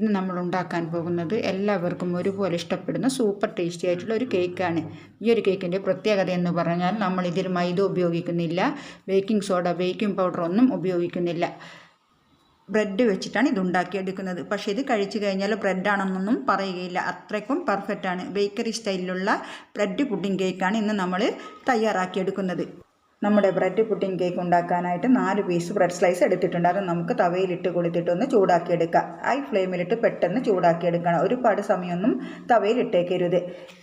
ഇന്ന് നമ്മൾ ഉണ്ടാക്കാൻ പോകുന്നത് എല്ലാവർക്കും ഒരുപോലെ ഇഷ്ടപ്പെടുന്ന സൂപ്പർ ടേസ്റ്റി ആയിട്ടുള്ള ഒരു കേക്കാണ് ഈ ഒരു കേക്കിന്റെ പ്രത്യേകത എന്ന് പറഞ്ഞാൽ നമ്മൾ ഇതിൽ മൈദ ഉപയോഗിക്കുന്നില്ല ബേക്കിംഗ് സോഡ ബേക്കിംഗ് പൗഡർ ഒന്നും ഉപയോഗിക്കുന്നില്ല. ബ്രെഡ് വെച്ചിട്ടാണ് ഇത് ഉണ്ടാക്കിയെടുക്കുന്നത്. പക്ഷേ ഇത് കഴിച്ചു കഴിഞ്ഞാൽ ബ്രെഡാണെന്നൊന്നും പറയുകയില്ല. അത്രയ്ക്കും പെർഫെക്റ്റാണ് ബേക്കറി സ്റ്റൈലിലുള്ള ബ്രെഡ് പുഡിംഗ് കേക്കാണ് ഇന്ന് നമ്മൾ തയ്യാറാക്കിയെടുക്കുന്നത്. നമ്മുടെ ബ്രെഡ് പുഡിംഗ് കേക്ക് ഉണ്ടാക്കാനായിട്ട് നാല് പീസ് ബ്രെഡ് സ്ലൈസ് എടുത്തിട്ടുണ്ട്. അത് നമുക്ക് തവയിലിട്ട് കൊടുത്തിട്ടൊന്ന് ചൂടാക്കിയെടുക്കാം. ഹൈ ഫ്ലെയിമിലിട്ട് പെട്ടെന്ന് ചൂടാക്കിയെടുക്കണം. ഒരുപാട് സമയമൊന്നും തവയിലിട്ടേക്കരുത്.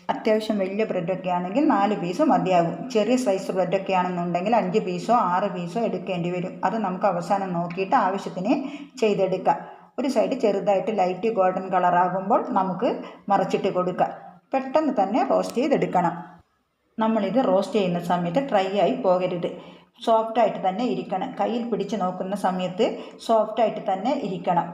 അത്യാവശ്യം വലിയ ബ്രെഡൊക്കെ ആണെങ്കിൽ നാല് പീസ് മതിയാകും. ചെറിയ സൈസ് ബ്രെഡൊക്കെ ആണെന്നുണ്ടെങ്കിൽ അഞ്ച് പീസോ ആറ് പീസോ എടുക്കേണ്ടി വരും. അത് നമുക്ക് അവസാനം നോക്കിയിട്ട് ആവശ്യത്തിന് ചെയ്തെടുക്കാം. ഒരു സൈഡ് ചെറുതായിട്ട് ലൈറ്റ് ഗോൾഡൻ കളറാകുമ്പോൾ നമുക്ക് മറച്ചിട്ട് കൊടുക്കാം. പെട്ടെന്ന് തന്നെ റോസ്റ്റ് ചെയ്തെടുക്കണം. നമ്മളിത് റോസ്റ്റ് ചെയ്യുന്ന സമയത്ത് ഡ്രൈ ആയി പോകരുത്. സോഫ്റ്റായിട്ട് തന്നെ ഇരിക്കണം. കയ്യിൽ പിടിച്ച് നോക്കുന്ന സമയത്ത് സോഫ്റ്റായിട്ട് തന്നെ ഇരിക്കണം.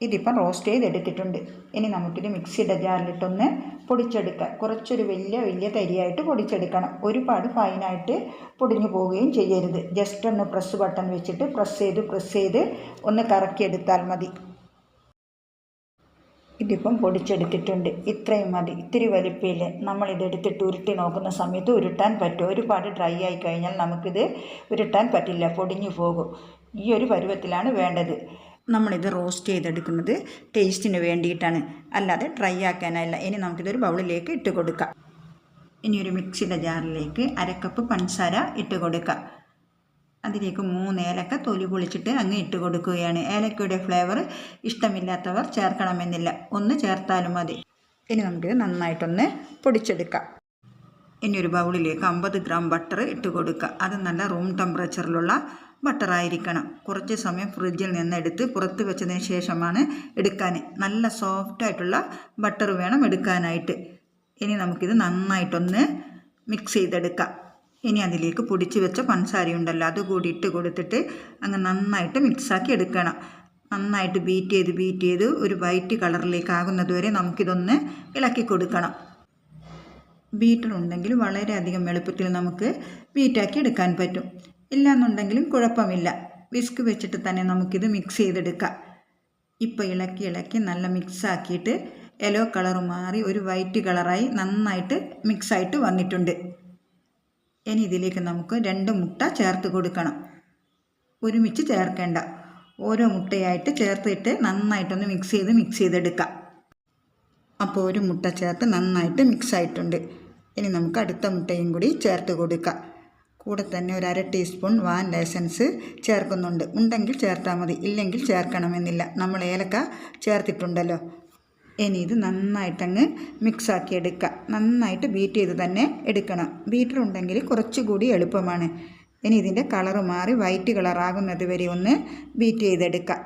ഇതിപ്പം റോസ്റ്റ് ചെയ്തെടുത്തിട്ടുണ്ട്. ഇനി നമുക്കിത് മിക്സിയുടെ ജാറിലിട്ടൊന്ന് പൊടിച്ചെടുക്കാം. കുറച്ചൊരു വലിയ വലിയ തരിയായിട്ട് പൊടിച്ചെടുക്കണം. ഒരുപാട് ഫൈനായിട്ട് പൊടിഞ്ഞു പോവുകയും ചെയ്യരുത്. ജസ്റ്റ് ഒന്ന് പ്രസ് ബട്ടൺ വെച്ചിട്ട് പ്രസ് ചെയ്ത് പ്രസ് ചെയ്ത് ഒന്ന് കറക്കിയെടുത്താൽ മതി. ഇതിപ്പം പൊടിച്ചെടുത്തിട്ടുണ്ട്. ഇത്രയും മതി. ഇത്തിരി വലിപ്പമില്ല നമ്മളിതെടുത്തിട്ട് ഉരുട്ടി നോക്കുന്ന സമയത്ത് ഉരുട്ടാൻ പറ്റും. ഒരുപാട് ഡ്രൈ ആയി കഴിഞ്ഞാൽ നമുക്കിത് ഉരുട്ടാൻ പറ്റില്ല. പൊടിഞ്ഞു പോകും. ഈ ഒരു പരുവത്തിലാണ് വേണ്ടത്. നമ്മളിത് റോസ്റ്റ് ചെയ്തെടുക്കുന്നത് ടേസ്റ്റിന് വേണ്ടിയിട്ടാണ്. അല്ലാതെ ഡ്രൈ ആക്കാനല്ല ഇനി നമുക്കിതൊരു ബൗളിലേക്ക് ഇട്ട് കൊടുക്കാം. ഇനി ഒരു മിക്സിയുടെ ജാറിലേക്ക് അരക്കപ്പ് പഞ്ചസാര ഇട്ട് കൊടുക്കാം. അതിലേക്ക് മൂന്ന് ഏലക്ക തൊലി പൊളിച്ചിട്ട് അങ്ങ് ഇട്ട് കൊടുക്കുകയാണ്. ഏലക്കയുടെ ഫ്ലേവർ ഇഷ്ടമില്ലാത്തവർ ചേർക്കണമെന്നില്ല. ഒന്ന് ചേർത്താലും മതി. ഇനി നമുക്ക് നന്നായിട്ടൊന്ന് പൊടിച്ചെടുക്കാം. ഇനി ഒരു ബൗളിലേക്ക് അമ്പത് ഗ്രാം ബട്ടർ ഇട്ട് കൊടുക്കുക. അത് നല്ല റൂം ടെമ്പറേച്ചറിലുള്ള ബട്ടറായിരിക്കണം കുറച്ച് സമയം ഫ്രിഡ്ജിൽ നിന്ന് എടുത്ത് പുറത്ത് വെച്ചതിന് ശേഷമാണ് എടുക്കാൻ നല്ല സോഫ്റ്റായിട്ടുള്ള ബട്ടർ വേണം എടുക്കാനായിട്ട്. ഇനി നമുക്കിത് നന്നായിട്ടൊന്ന് മിക്സ് ചെയ്തെടുക്കാം. ഇനി അതിലേക്ക് പൊടിച്ച് വെച്ച പഞ്ചസാരയുണ്ടല്ലോ അത് കൂടി ഇട്ട് കൊടുത്തിട്ട് അങ്ങ് നന്നായിട്ട് മിക്സാക്കി എടുക്കണം. നന്നായിട്ട് ബീറ്റ് ചെയ്ത് ബീറ്റ് ചെയ്ത് ഒരു വൈറ്റ് കളറിലേക്ക് ആകുന്നതുവരെ നമുക്കിതൊന്ന് ഇളക്കി കൊടുക്കണം. ബീറ്റർ ഉണ്ടെങ്കിൽ വളരെയധികം എളുപ്പത്തിൽ നമുക്ക് ബീറ്റാക്കി എടുക്കാൻ പറ്റും. ഇല്ലയെന്നുണ്ടെങ്കിലും കുഴപ്പമില്ല. വിസ്ക് വെച്ചിട്ട് തന്നെ നമുക്കിത് മിക്സ് ചെയ്തെടുക്കാം. ഇപ്പോൾ ഇളക്കി ഇളക്കി നല്ല മിക്സാക്കിയിട്ട് യെല്ലോ കളർ മാറി ഒരു വൈറ്റ് കളറായി നന്നായിട്ട് മിക്സായിട്ട് വന്നിട്ടുണ്ട്. ഇനി ഇതിലേക്ക് നമുക്ക് രണ്ട് മുട്ട ചേർത്ത് കൊടുക്കണം. ഒരുമിച്ച് ചേർക്കേണ്ട. ഓരോ മുട്ടയായിട്ട് ചേർത്തിട്ട് നന്നായിട്ടൊന്ന് മിക്സ് ചെയ്ത് മിക്സ് ചെയ്തെടുക്കാം. അപ്പോൾ ഒരു മുട്ട ചേർത്ത് നന്നായിട്ട് മിക്സ് ആയിട്ടുണ്ട്. ഇനി നമുക്ക് അടുത്ത മുട്ടയും കൂടി ചേർത്ത് കൊടുക്കാം. കൂടെ തന്നെ ഒരു അര ടീസ്പൂൺ വാൻ ലൈസൻസ് ചേർക്കുന്നുണ്ട്. ഉണ്ടെങ്കിൽ ചേർത്താൽ മതി. ഇല്ലെങ്കിൽ ചേർക്കണമെന്നില്ല. നമ്മൾ ഏലക്ക ചേർത്തിട്ടുണ്ടല്ലോ. ഇനി ഇത് നന്നായിട്ടങ്ങ് മിക്സാക്കി എടുക്കുക. നന്നായിട്ട് ബീറ്റ് ചെയ്ത് തന്നെ എടുക്കണം. ബീറ്റർ ഉണ്ടെങ്കിൽ കുറച്ചുകൂടി എളുപ്പമാണ്. ഇനി ഇതിന്റെ കളറ് മാറി വൈറ്റ് കളറാകുന്നത് വരെ ഒന്ന് ബീറ്റ് ചെയ്തെടുക്കുക.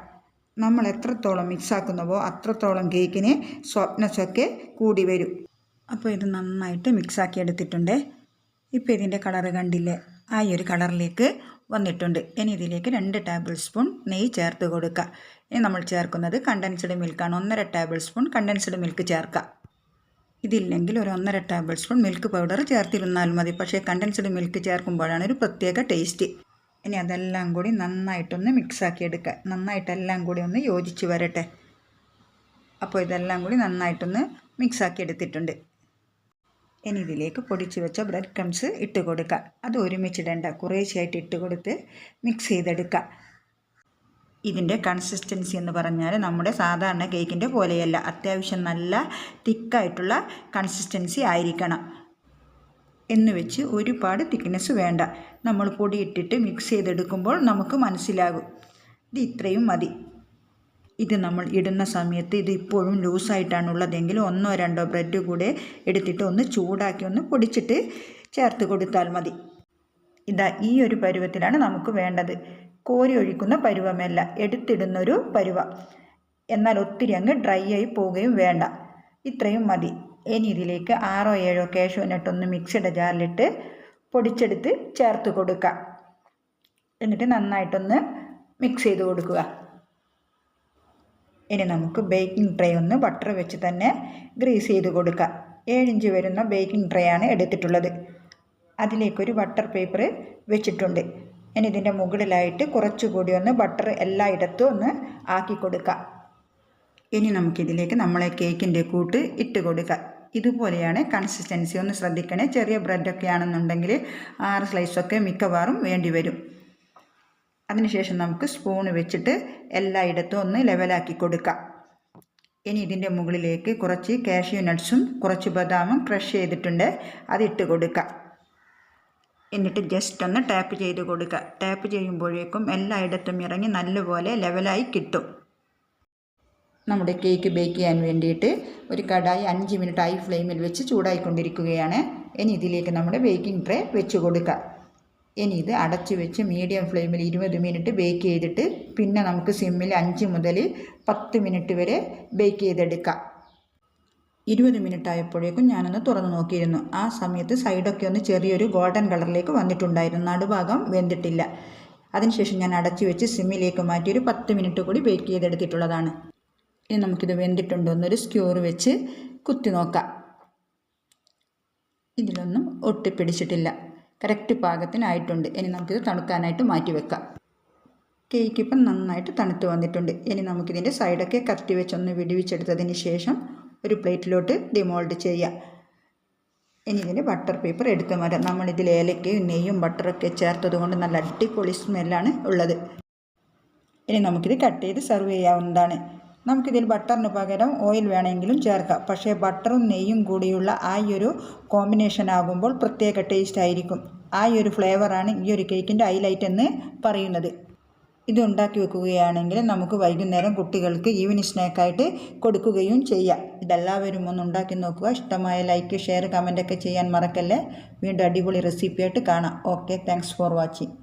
നമ്മൾ എത്രത്തോളം മിക്സാക്കുന്നുവോ അത്രത്തോളം കേക്കിന് സ്വപ്നസൊക്കെ കൂടി വരും. അപ്പോൾ ഇത് നന്നായിട്ട് മിക്സാക്കി എടുത്തിട്ടുണ്ട്. ഇപ്പോൾ ഇതിന്റെ കളറ് കണ്ടില്ലേ? ആ ഒരു കളറിലേക്ക് വന്നിട്ടുണ്ട്. ഇനി ഇതിലേക്ക് രണ്ട് ടേബിൾ സ്പൂൺ നെയ്യ് ചേർത്ത് കൊടുക്കുക ഇനി നമ്മൾ ചേർക്കുന്നത് കണ്ടൻസ്ഡ് മിൽക്കാണ് ഒന്നര ടേബിൾ സ്പൂൺ കണ്ടൻസ്ഡ് മിൽക്ക് ചേർക്കുക ഇതില്ലെങ്കിൽ ഒരു ഒന്നര ടേബിൾ സ്പൂൺ മിൽക്ക് പൗഡർ ചേർത്തിരുന്നാലും മതി. പക്ഷേ കണ്ടൻസ്ഡ് മിൽക്ക് ചേർക്കുമ്പോഴാണ് ഒരു പ്രത്യേക ടേസ്റ്റ് ഇനി അതെല്ലാം കൂടി നന്നായിട്ടൊന്ന് മിക്സാക്കി എടുക്കുക നന്നായിട്ടെല്ലാം കൂടി ഒന്ന് യോജിച്ച് വരട്ടെ. അപ്പോൾ ഇതെല്ലാം കൂടി നന്നായിട്ടൊന്ന് മിക്സാക്കി എടുത്തിട്ടുണ്ട്. ഇനി ഇതിലേക്ക് പൊടിച്ച് വെച്ച ബ്രെഡ് ക്രംസ് ഇട്ട് കൊടുക്കുക അത് ഒരുമിച്ചിടേണ്ട. കുറേശ്ശെയായിട്ട് ഇട്ട് കൊടുത്ത് മിക്സ് ചെയ്തെടുക്കുക ഇതിന്റെ കൺസിസ്റ്റൻസി എന്ന് പറഞ്ഞാൽ നമ്മുടെ സാധാരണ കേക്കിന്റെ പോലെയല്ല. അത്യാവശ്യം നല്ല തിക്കായിട്ടുള്ള കൺസിസ്റ്റൻസി ആയിരിക്കണം. എന്ന് വെച്ച് ഒരുപാട് തിക്നെസ് വേണ്ട. നമ്മൾ പൊടിയിട്ടിട്ട് മിക്സ് ചെയ്തെടുക്കുമ്പോൾ നമുക്ക് മനസ്സിലാകും. ഇത് ഇത്രയും മതി. ഇത് നമ്മൾ ഇടുന്ന സമയത്ത് ഇത് ഇപ്പോഴും ലൂസായിട്ടാണ് ഉള്ളതെങ്കിൽ ഒന്നോ രണ്ടോ ബ്രെഡ് കൂടെ എടുത്തിട്ട് ഒന്ന് ചൂടാക്കി ഒന്ന് പൊടിച്ചിട്ട് ചേർത്ത് കൊടുത്താൽ മതി. ഇതാ ഈ ഒരു പരുവത്തിലാണ് നമുക്ക് വേണ്ടത്. കോരി ഒഴിക്കുന്ന പരുവമല്ല എടുത്തിടുന്നൊരു പരുവ. എന്നാൽ ഒത്തിരി അങ്ങ് ഡ്രൈ ആയി പോവുകയും വേണ്ട. ഇത്രയും മതി. ഇനി ഇതിലേക്ക് ആറോ ഏഴോ കേശോ നട്ടൊന്ന് മിക്സിയുടെ ജാറിലിട്ട് പൊടിച്ചെടുത്ത് ചേർത്ത് കൊടുക്കുക എന്നിട്ട് നന്നായിട്ടൊന്ന് മിക്സ് ചെയ്ത് കൊടുക്കുക. ഇനി നമുക്ക് ബേക്കിംഗ് ട്രേ ഒന്ന് ബട്ടർ വെച്ച് തന്നെ ഗ്രീസ് ചെയ്ത് കൊടുക്കാം. ഏഴിഞ്ച് വരുന്ന ബേക്കിംഗ് ട്രേ ആണ് എടുത്തിട്ടുള്ളത്. അതിലേക്കൊരു ബട്ടർ പേപ്പർ വെച്ചിട്ടുണ്ട്. ഇനി ഇതിന്റെ മുകളിലായിട്ട് കുറച്ചുകൂടി ഒന്ന് ബട്ടർ എല്ലായിടത്തും ഒന്ന് ആക്കി കൊടുക്കുക ഇനി നമുക്കിതിലേക്ക് നമ്മളെ കേക്കിന്റെ കൂട്ട് ഇട്ട് കൊടുക്കാം. ഇതുപോലെയാണ് കൺസിസ്റ്റൻസി ഒന്ന് ശ്രദ്ധിക്കണേ. ചെറിയ ബ്രെഡൊക്കെ ആണെന്നുണ്ടെങ്കിൽ ആറ് സ്ലൈസൊക്കെ മിക്കവാറും വേണ്ടി വരും. അതിനുശേഷം നമുക്ക് സ്പൂൺ വെച്ചിട്ട് എല്ലായിടത്തും ഒന്ന് ലെവലാക്കി കൊടുക്കാം. ഇനി ഇതിന്റെ മുകളിലേക്ക് കുറച്ച് കാഷ്യൂ നട്ട്സും കുറച്ച് ബദാമും ക്രഷ് ചെയ്തിട്ടുണ്ട്. അതിട്ട് കൊടുക്കാം. എന്നിട്ട് ജസ്റ്റ് ഒന്ന് ടാപ്പ് ചെയ്ത് കൊടുക്കുക ടാപ്പ് ചെയ്യുമ്പോഴേക്കും എല്ലായിടത്തും ഇറങ്ങി നല്ലപോലെ ലെവലായി കിട്ടും. നമ്മുടെ കേക്ക് ബേക്ക് ചെയ്യാൻ വേണ്ടിയിട്ട് ഒരു കടായി അഞ്ച് മിനിറ്റ് ഹൈ ഫ്ലെയിമിൽ വെച്ച് ചൂടായിക്കൊണ്ടിരിക്കുകയാണ്. ഇനി ഇതിലേക്ക് നമ്മുടെ ബേക്കിംഗ് ട്രേ വെച്ച് കൊടുക്കുക ഇനി ഇത് അടച്ചു വെച്ച് മീഡിയം ഫ്ലെയിമിൽ ഇരുപത് മിനിറ്റ് ബേക്ക് ചെയ്തിട്ട് പിന്നെ നമുക്ക് സിമ്മിൽ അഞ്ച് മുതൽ പത്ത് മിനിറ്റ് വരെ ബേക്ക് ചെയ്തെടുക്കാം. ഇരുപത് മിനിറ്റ് ആയപ്പോഴേക്കും ഞാനൊന്ന് തുറന്നു നോക്കിയിരുന്നു. ആ സമയത്ത് സൈഡൊക്കെ ഒന്ന് ചെറിയൊരു ഗോൾഡൻ കളറിലേക്ക് വന്നിട്ടുണ്ടായിരുന്നു. നടുഭാഗം വെന്തിട്ടില്ല. അതിനുശേഷം ഞാൻ അടച്ചു വെച്ച് സിമ്മിലേക്ക് മാറ്റി ഒരു പത്ത് മിനിറ്റ് കൂടി ബേക്ക് ചെയ്തെടുത്തിട്ടുള്ളതാണ്. ഇനി നമുക്കിത് വെന്തിട്ടുണ്ടോ എന്നൊരു സ്ക്യൂർ വെച്ച് കുത്തി നോക്കാം. ഇതിലൊന്നും ഒട്ടിപ്പിടിച്ചിട്ടില്ല. കറക്റ്റ് പാകത്തിനായിട്ടുണ്ട്. ഇനി നമുക്കിത് തണുക്കാനായിട്ട് മാറ്റി വെക്കാം. കേക്ക് ഇപ്പം നന്നായിട്ട് തണുത്ത് വന്നിട്ടുണ്ട്. ഇനി നമുക്കിതിന്റെ സൈഡൊക്കെ കത്തി വെച്ചൊന്ന് വിടിവിച്ചെടുത്തതിന് ശേഷം ഒരു പ്ലേറ്റിലോട്ട് ഡിമോൾഡ് ചെയ്യാം. ഇനി ഇതിന് ബട്ടർ പേപ്പർ എടുത്ത് മാറ്റാം നമ്മളിതിൽ ഏലക്കയും നെയ്യും ബട്ടറൊക്കെ ചേർത്തത് കൊണ്ട് നല്ല അടിപൊളി സ്മെല്ലാണ് ഉള്ളത്. ഇനി നമുക്കിത് കട്ട് ചെയ്ത് സെർവ് ചെയ്യാവുന്നതാണ്. നമുക്കിതിൽ ബട്ടറിന് പകരം ഓയിൽ വേണമെങ്കിലും ചേർക്കാം. പക്ഷേ ബട്ടറും നെയ്യും കൂടിയുള്ള ആ ഒരു കോമ്പിനേഷൻ ആകുമ്പോൾ പ്രത്യേക ടേസ്റ്റ് ആയിരിക്കും. ആ ഒരു ഫ്ലേവറാണ് ഈ ഒരു കേക്കിന്റെ ഹൈലൈറ്റ് എന്ന് പറയുന്നത്. ഇത് ഉണ്ടാക്കി വെക്കുകയാണെങ്കിൽ നമുക്ക് വൈകുന്നേരം കുട്ടികൾക്ക് ഈവനിങ് സ്നാക്കായിട്ട് കൊടുക്കുകയും ചെയ്യാം. ഇതെല്ലാവരും ഒന്ന് ഉണ്ടാക്കി നോക്കുക. ഇഷ്ടമായ ലൈക്ക് ഷെയർ കമന്റൊക്കെ ചെയ്യാൻ മറക്കല്ലേ? വീണ്ടും അടിപൊളി റെസിപ്പിയായിട്ട് കാണാം. Okay thanks for watching